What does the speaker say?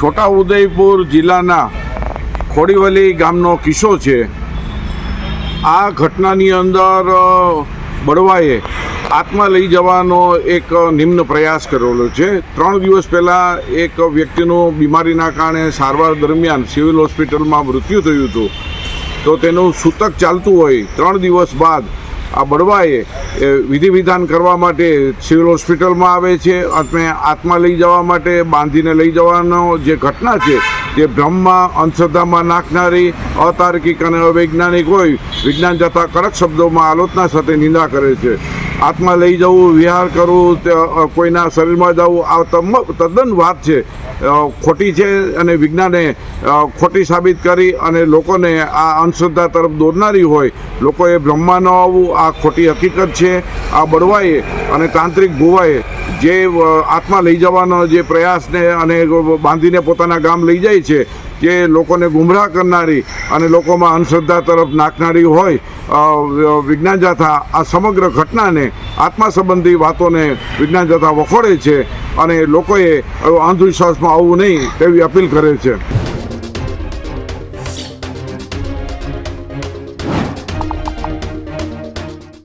છોટાઉદેપુર જિલ્લાના ખોડીવલી ગામનો કિસ્સો છે. આ ઘટનાની અંદર બળવાએ આત્મા લઈ જવાનો એક નિમ્ન પ્રયાસ કરેલો છે. ત્રણ દિવસ પહેલાં એક વ્યક્તિનું બીમારીના કારણે સારવાર દરમિયાન સિવિલ હોસ્પિટલમાં મૃત્યુ થયું હતું. તો તેનું સૂતક ચાલતું હોય, ત્રણ દિવસ બાદ આ બળવાએ વિધિ વિધાન કરવા માટે સિવિલ હોસ્પિટલમાં આવે છે, અને આત્મા લઈ જવા માટે, બાંધીને લઈ જવાનો જે ઘટના છે, જે બ્રહ્મમાં અંધશ્રદ્ધામાં નાખનારી, અતાર્કિક અને અવૈજ્ઞાનિક હોય, વિજ્ઞાન જતા કડક શબ્દોમાં આલોચના સાથે નિંદા કરે છે. આત્મા લઈ જવું, વિહાર કરવું કોઈના શરીરમાં જવું, આ તદ્દન વાત છે. ખોટી છે અને વિજ્ઞાને ખોટી સાબિત કરી અને લોકોને આ અંધશ્રદ્ધા તરફ દોરનારી હોય, લોકોએ બ્રહ્મા ન આવવું, આ ખોટી હકીકત છે. આ બળવાએ અને તાંત્રિક ભુવાએ જે આત્મા લઈ જવાનો જે પ્રયાસને અને બાંધીને પોતાના ગામ લઈ જાય છે જે લોકોને ગુમરાહ કરનારી અને લોકોમાં અંધશ્રદ્ધા તરફ નાખનારી હોય વિજ્ઞાન જાથા આ સમગ્ર ઘટનાને આત્મા સંબંધી વાતોને વિજ્ઞાન જાથા વખોડે છે અને લોકોએ અંધવિશ્વાસમાં આવવું નહીં તેવી અપીલ કરે છે.